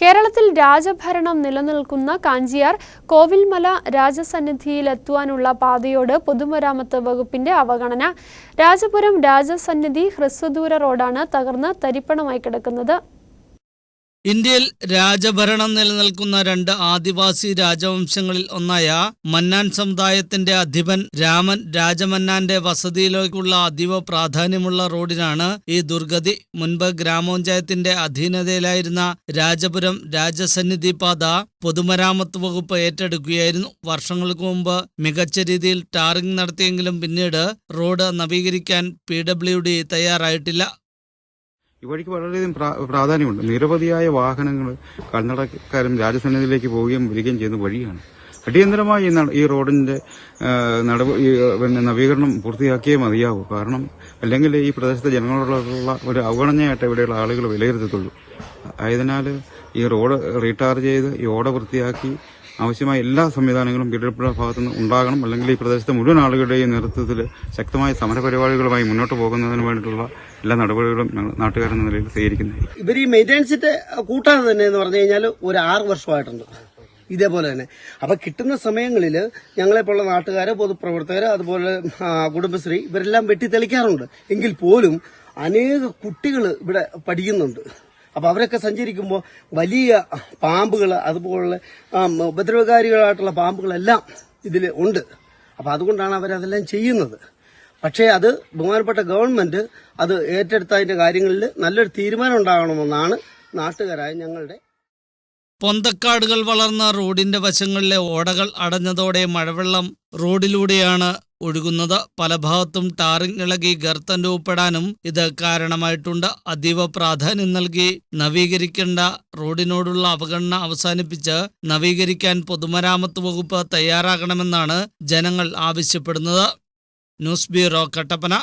കേരളത്തിൽ രാജഭരണം നിലനിൽക്കുന്ന കാഞ്ചിയാർ കോവിൽമല രാജസന്നിധിയിലെത്തുവാനുള്ള പാതയോട് പൊതുമരാമത്ത് വകുപ്പിന്റെ അവഗണന. രാജപുരം രാജസന്നിധി ഹ്രസ്വദൂര റോഡാണ് തകർന്ന് തരിപ്പണമായി കിടക്കുന്നത്. ഇന്ത്യയിൽ രാജഭരണം നിലനിൽക്കുന്ന രണ്ട് ആദിവാസി രാജവംശങ്ങളിൽ ഒന്നായ മന്നാൻ സമുദായത്തിന്റെ അധിപൻ രാമൻ രാജമന്നാന്റെ വസതിയിലേക്കുള്ള അതീവ പ്രാധാന്യമുള്ള റോഡിനാണ് ഈ ദുർഗതി. മുൻപ് ഗ്രാമപഞ്ചായത്തിന്റെ അധീനതയിലായിരുന്ന രാജപുരം രാജസന്നിധി പാത പൊതുമരാമത്ത് വകുപ്പ് ഏറ്റെടുക്കുകയായിരുന്നു. വർഷങ്ങൾക്ക് മുമ്പ് മികച്ച രീതിയിൽ ടാറിംഗ് നടത്തിയെങ്കിലും പിന്നീട് റോഡ് നവീകരിക്കാൻ പി ഡബ്ല്യു ഡി തയ്യാറായിട്ടില്ല. ഈ വഴിക്ക് വളരെയധികം പ്രാ- പ്രാധാന്യമുണ്ട്. നിരവധിയായ വാഹനങ്ങൾ കാൽനടക്കാരും രാജസന്നിധിയിലേക്ക് പോവുകയും വരികയും ചെയ്യുന്ന വഴിയാണ്. അടിയന്തരമായി ഈ റോഡിന്റെ നടപ- പിന്നെ നവീകരണം പൂർത്തിയാക്കിയേ മതിയാവൂ. കാരണം അല്ലെങ്കിൽ ഈ പ്രദേശത്തെ ജനങ്ങളോടുള്ള ഒരു അവഗണനയായിട്ട് ഇവിടെയുള്ള ആളുകൾ വിലയിരുത്തത്തുള്ളൂ. ആയതിനാൽ ഈ റോഡ് റീടാർ ചെയ്ത് ഈ ഓട വൃത്തിയാക്കി ആവശ്യമായ എല്ലാ സംവിധാനങ്ങളും കീഴപ്പുഴ ഭാഗത്തു നിന്ന് ഉണ്ടാകണം. അല്ലെങ്കിൽ ഈ പ്രദേശത്തെ മുഴുവൻ ആളുകളുടെയും നേതൃത്വത്തിൽ ശക്തമായ സമരപരിപാടികളുമായി മുന്നോട്ട് പോകുന്നതിന് വേണ്ടിയിട്ടുള്ള എല്ലാ നടപടികളും ഞങ്ങൾ നാട്ടുകാരെന്ന നിലയിൽ സ്വീകരിക്കുന്നതായിരിക്കും ഇവർ ഈ മെയിന്റനൻസിന്റെ കൂട്ടാതെ തന്നെ എന്ന് പറഞ്ഞു കഴിഞ്ഞാൽ ഒരു ആറ് വർഷമായിട്ടുണ്ട്. ഇതേപോലെ തന്നെ. അപ്പൊ കിട്ടുന്ന സമയങ്ങളിൽ ഞങ്ങളെപ്പോലുള്ള നാട്ടുകാർ പൊതുപ്രവർത്തകർ അതുപോലെ കുടുംബശ്രീ ഇവരെല്ലാം വെട്ടിത്തെളിക്കാറുണ്ട്. എങ്കിൽ പോലും അനേക കുട്ടികൾ ഇവിടെ പഠിക്കുന്നുണ്ട്. അപ്പൊ അവരൊക്കെ സഞ്ചരിക്കുമ്പോൾ വലിയ പാമ്പുകൾ അതുപോലുള്ള ഉപദ്രവകാരികളായിട്ടുള്ള പാമ്പുകളെല്ലാം ഇതിൽ ഉണ്ട്. അപ്പൊ അതുകൊണ്ടാണ് അവരതെല്ലാം ചെയ്യുന്നത്. പക്ഷേ അത് ബഹുമാനപ്പെട്ട ഗവൺമെന്റ് അത് ഏറ്റെടുത്തതിന്റെ കാര്യങ്ങളിൽ നല്ലൊരു തീരുമാനം ഉണ്ടാകണമെന്നാണ് നാട്ടുകാരായ ഞങ്ങളുടെ പൊന്തക്കാടുകൾ വളർന്ന റോഡിന്റെ വശങ്ങളിലെ ഓടകൾ അടഞ്ഞതോടെ മഴവെള്ളം റോഡിലൂടെയാണ് ഒഴുകുന്നത്. പല ഭാഗത്തും ടാറിംഗ് ഇളകി ഗർത്തം രൂപപ്പെടാനും ഇത് കാരണമായിട്ടുണ്ട്. അതീവ പ്രാധാന്യം നൽകി നവീകരിക്കേണ്ട റോഡിനോടുള്ള അവഗണന അവസാനിപ്പിച്ച് നവീകരിക്കാൻ പൊതുമരാമത്ത് വകുപ്പ് തയ്യാറാകണമെന്നാണ് ജനങ്ങൾ ആവശ്യപ്പെടുന്നത്. News bureau Kattappana.